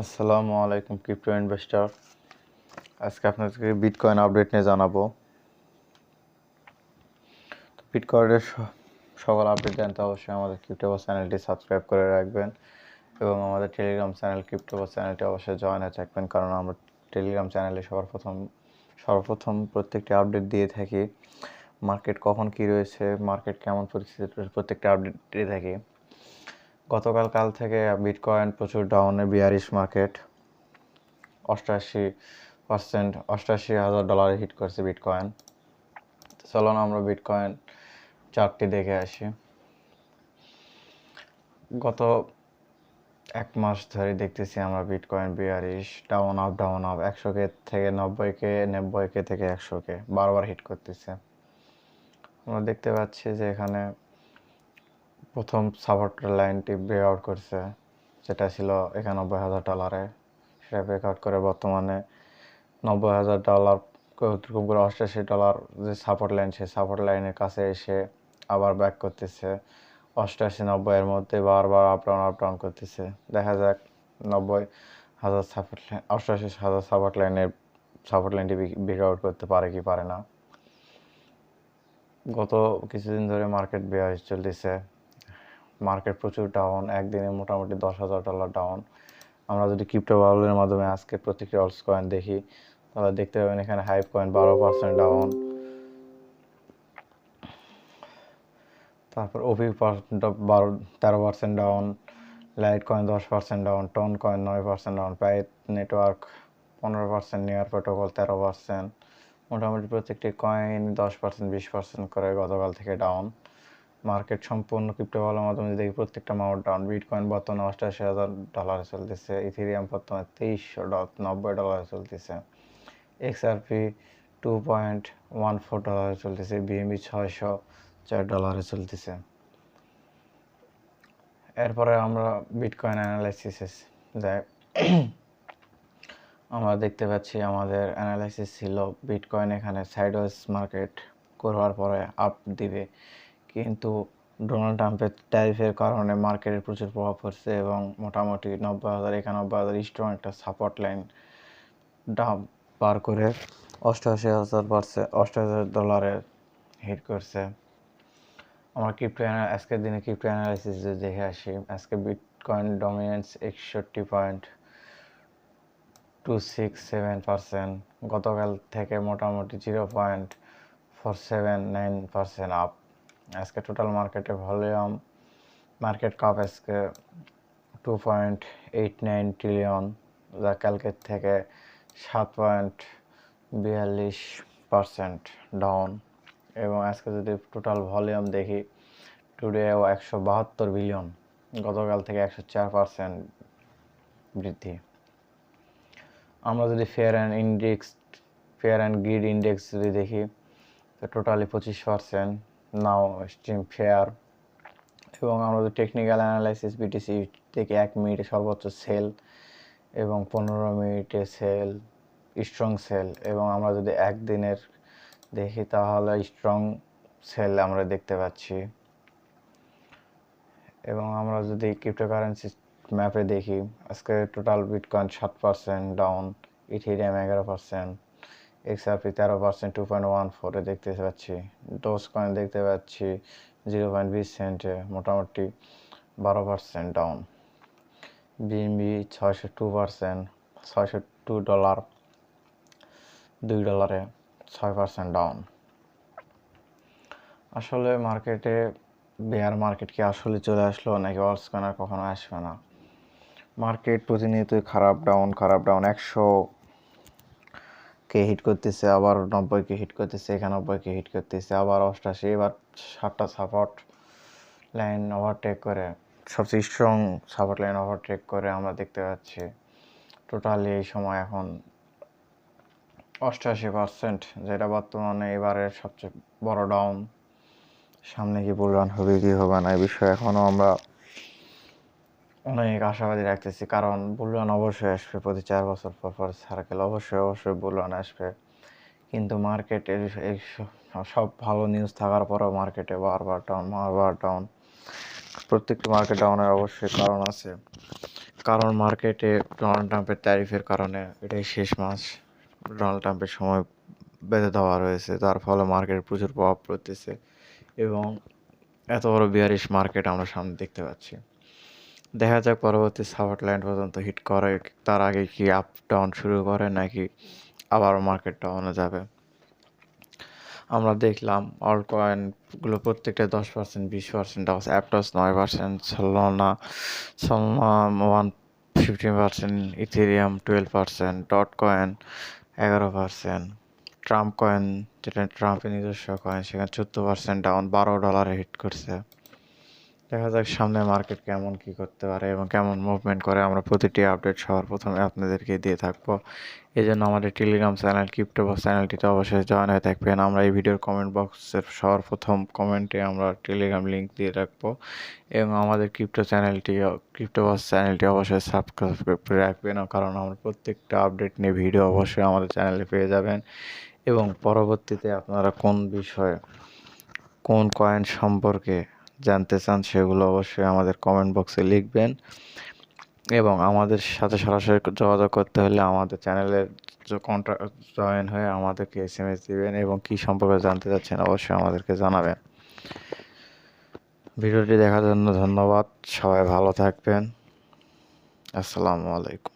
আসসালামু আলাইকুম crypto investor আজকে আপনাদেরকে বিটকয়েন আপডেট নিয়ে জানাব। তো বিটকয়েনের সকল আপডেট জানতে অবশ্যই আমাদের ক্রিপ্টো চ্যানেলটি সাবস্ক্রাইব করে রাখবেন এবং আমাদের টেলিগ্রাম চ্যানেল ক্রিপ্টো চ্যানেলটি অবশ্যই জয়েন হয়ে থাকবেন, কারণ আমরা টেলিগ্রাম চ্যানেলে সবার প্রথম, সর্বপ্রথম প্রত্যেকটি আপডেট দিয়ে থাকি। মার্কেট কখন কী রয়েছে মার্কেট কেমন পরিস্থিতি প্রত্যেকটা আপডেট দিয়ে থাকি। গতকাল কাল থেকে বিটকয়েন প্রচুর ডাউনে বিয়ারিশ মার্কেট অষ্টাশি পার্সেন্ট অষ্টাশি হাজার ডলারে হিট করছে বিটকয়েন চলুন আমরা বিটকয়েন চারটি দেখে আসি। গত এক মাস ধরে দেখতেছি আমরা bitcoin bearish down up down up একশো কে থেকে নব্বই কে নব্বই কে থেকে একশো কে বারবার হিট করতেছে। আমরা দেখতে পাচ্ছি যে এখানে প্রথম সাপোর্ট লাইনটি ব্রেকআউট করছে, যেটা ছিল একানব্বই হাজার ডলারে সেটা ব্রেকআউট করে বর্তমানে নব্বই হাজার ডলার ওরকম করে অষ্টাশি ডলার যে সাপোর্ট লাইন সেই সাপোর্ট লাইনের কাছে এসে আবার ব্যাক করতেছে। অষ্টাশি নব্বইয়ের মধ্যে বারবার আপ ডাউন আপ ডাউন করতেছে। দেখা যাক নব্বই হাজার সাপোর্ট লাইন অষ্টাশি হাজার সাপোর্ট লাইনের সাপোর্ট লাইনটি ব্রেকআউট করতে পারে কি পারে না। গত কিছুদিন ধরে মার্কেট বেয়ারিশ চলতেছে। মার্কেট প্রচুর ডাউন একদিনে মোটামুটি দশ হাজার ডলার ডাউন আমরা যদি ক্রিপ্টো বাবলের মাধ্যমে আজকে প্রত্যেকটি অলস কয়েন দেখি, তাহলে দেখতে পাবেন এখানে হাইপ কয়েন বারো পার্সেন্ট ডাউন তারপর ওপি বারো, তেরো পার্সেন্ট ডাউন লাইট কয়েন দশ পার্সেন্ট ডাউন টন কয়েন নয় পার্সেন্ট ডাউন পাইপ নেটওয়ার্ক পনেরো পার্সেন্ট নিয়ার প্রোটোকল তেরো পার্সেন্ট মোটামুটি প্রত্যেকটি কয়েন দশ পার্সেন্ট বিশ পার্সেন্ট করে গতকাল থেকে ডাউন মার্কেট সম্পূর্ণ ক্রিপ্টো ভালোর মাধ্যমে দেখি, প্রত্যেকটা মাউন্ট ডাউন বিটকয়েন বর্তমানে অষ্টাশি হাজার ডলারে চলতেছে ইথেরিয়াম বর্তমানে তেইশশো নব্বই ডলারে চলতেছে XRP two point one four ডলারে চলতেছে বিএমবি ছয়শো চার ডলারে চলতেছে। এরপরে আমরা বিটকয়েন অ্যানালাইসিসে যাই। আমরা দেখতে পাচ্ছি আমাদের অ্যানালাইসিস ছিল বিটকয়েন এখানে সাইডওয়েজ মার্কেট করবার পরে আপ দিবে। কিন্তু ডোনাল্ড ট্রাম্পের ট্যারিফের কারণে মার্কেটের প্রচুর প্রভাব পড়ছে এবং মোটামুটি নব্বই হাজার, একানব্বই হাজার স্ট্রং একটা সাপোর্ট লাইন পার করে অষ্টআশি হাজার পারছে অষ্টআশি হাজার ডলারে হিট করছে। আমরা ক্রিপ্টো আজকের দিনে ক্রিপ্টো অ্যানালাইসিস দেখে আসি, আজকে বিটকয়েন ডমিনেন্স একষট্টি point two six seven percent গতকাল থেকে মোটামুটি zero point four seven nine percent up আজকে টোটাল মার্কেটে ভলিউম মার্কেট কাপ আজকে two point eight nine trillion যা কালকের থেকে সাত পয়েন্ট বিয়াল্লিশ পার্সেন্ট ডাউন এবং আজকে যদি টোটাল ভলিউম দেখি টুডে একশো বাহাত্তর বিলিয়ন গতকাল থেকে একশো চার পার্সেন্ট বৃদ্ধি। আমরা যদি fear and index fear and greed index যদি দেখি, তো টোটালি পঁচিশ পার্সেন্ট নাও স্ট্রিম ফেয়ার এবং যদি টেকনিক্যাল অ্যানালাইসিস বিটিসি থেকে এক মিনিটে সর্বোচ্চ সেল এবং পনেরো মিনিটে সেল স্ট্রং সেল এবং আমরা যদি একদিনের দেখি তাহলে স্ট্রং সেল আমরা দেখতে পাচ্ছি। এবং আমরা যদি ক্রিপ্টোকারেন্সি ম্যাপে দেখি, আজকে টোটাল বিটকয়েন সাত পার্সেন্ট ডাউন ইথিরিয়াম এগারো পার্সেন্ট এক্সআরপি তেরো পার্সেন্ট টু পয়েন্ট ওয়ান ফোরে দেখতে পাচ্ছি। ডোজ কয়েন দেখতে পাচ্ছি জিরো পয়েন্ট বিশ সেন্টে মোটামুটি বারো পার্সেন্ট ডাউন বিএনবি ছয়শো টু পার্সেন্ট ছয়শো টু ডলার দুই ডলারে ছয় পার্সেন্ট ডাউন আসলে মার্কেটে বেয়ার মার্কেট কি আসলে চলে আসলো নাকি অর্স কয়েন কখনো আসবে না? মার্কেট প্রতিনিয়তই খারাপ ডাউন খারাপ ডাউন একশো কে হিট করতেছে, আবার নব্বইকে হিট করতেছে একানব্বইকে হিট করতেছে, আবার অষ্টাশি, এবার সাতটা সাপোর্ট লাইন ওভারটেক করে। সবচেয়ে স্ট্রং সাপোর্ট লাইন ওভারটেক করে আমরা দেখতে পাচ্ছি। টোটালি এই সময় এখন অষ্টাশি পার্সেন্ট যেটা বর্তমানে এবারের সবচেয়ে বড় ডাউন সামনে কি বুলরান হবে, কি হবে না, এই বিষয়ে এখনও আমরা অনেক আশাবাদী রাখতেছি। কারণ বুলরান অবশ্যই আসবে প্রতি চার বছর পর পর সার্কেল অবশ্যই অবশ্যই বুলরান আসবে। কিন্তু মার্কেটের এই সব ভালো নিউজ থাকার পরেও মার্কেটে বারবার ডাউন বারবার ডাউন প্রত্যেকটি মার্কেট ডাউনের অবশ্যই কারণ আছে। কারণ মার্কেটে ডোনাল্ড ট্রাম্পের ট্যারিফের কারণে এটাই শেষ মাস। ডোনাল্ড ট্রাম্পের সময় বেঁধে দেওয়া রয়েছে। তার ফলে মার্কেটে প্রচুর প্রভাব পড়তেছে। এবং এত বড় বিয়ারিশ মার্কেট আমরা সামনে দেখতে পাচ্ছি। দেখা যাক পরবর্তী সাপোর্ট লাইন পর্যন্ত হিট করে। তার আগে কি আপ ডাউন শুরু করে নাকি আবার মার্কেট ডাউনে যাবে? আমরা দেখলাম অল কয়েনগুলো প্রত্যেকটা দশ পার্সেন্ট বিশ পার্সেন্ট আছে অ্যাপটস নয় percent Solana Solana one fifteen percent Ethereum twelve percent dot coin এগারো পার্সেন্ট ট্রাম্প কয়েন যেটা ট্রাম্পের নিজস্ব কয়েন সেখানে চোদ্দ পার্সেন্ট ডাউন বারো ডলারে হিট করছে। দেখা যাক সামনে মার্কেট কেমন কি করতে পারে এবং কেমন মুভমেন্ট করে। আমরা প্রতিটি আপডেট সবার প্রথমে আপনাদেরকে দিয়ে থাকব। এই জন্য আমাদের টেলিগ্রাম চ্যানেল ক্রিপ্টো চ্যানেলটিতে অবশ্যই জয়েন হয়ে থাকবেন। আমরা এই ভিডিওর কমেন্ট বক্সের সবার প্রথম কমেন্টে আমরা টেলিগ্রাম লিঙ্ক দিয়ে রাখব এবং আমাদের ক্রিপ্টো চ্যানেলটি ক্রিপ্টো চ্যানেলটি অবশ্যই সাবস্ক্রাইব করে রাখবেন। কারণ আমরা প্রত্যেকটা আপডেট নিয়ে ভিডিও অবশ্যই আমাদের চ্যানেলে পেয়ে যাবেন। এবং পরবর্তীতে আপনারা কোন বিষয়ে, কোন কয়েন সম্পর্কে জানতে চান, সেগুলো অবশ্যই আমাদের কমেন্ট বক্সে লিখবেন। এবং আমাদের সাথে সরাসরি যোগাযোগ করতে হলে আমাদের চ্যানেলের কন্ট্রাক্ট জয়েন হয়ে আমাদেরকে এস এম এস দেবেন এবং কী সম্পর্কে জানতে চাচ্ছেন অবশ্যই আমাদেরকে জানাবেন। ভিডিওটি দেখার জন্য ধন্যবাদ। সবাই ভালো থাকবেন। আসসালামু আলাইকুম।